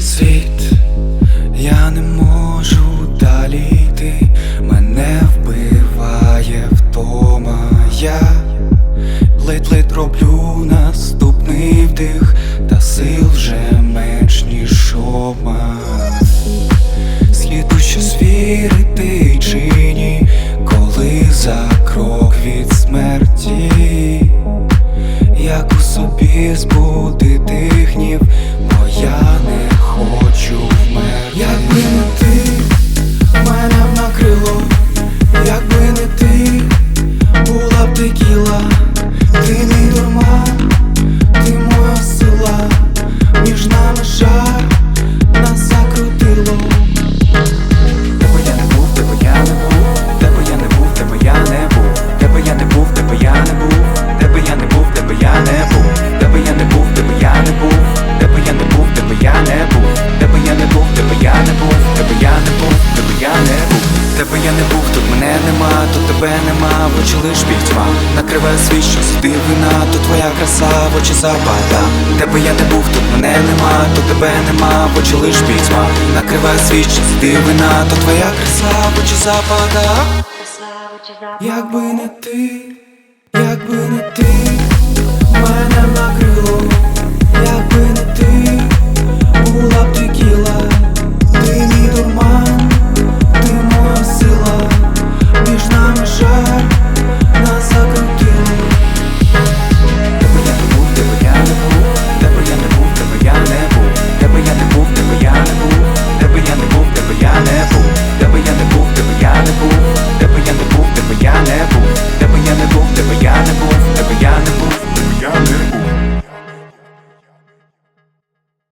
Світ, я не можу далі йти, мене вбиває втома. Я ледь-ледь роблю наступний вдих, та сил вже менш ніж обман. Сліду щось вірити тебе я не був, тут мене нема, тут тебе нема, в очі лиш пітьма. Накриває свій що дивина, тут твоя краса, в очі запада. Тебе я не був, тут мене нема, тут тебе нема, в очі лиш пітьма. Накриває світ, що дивина, то твоя краса, в очі запада. Якби не ти,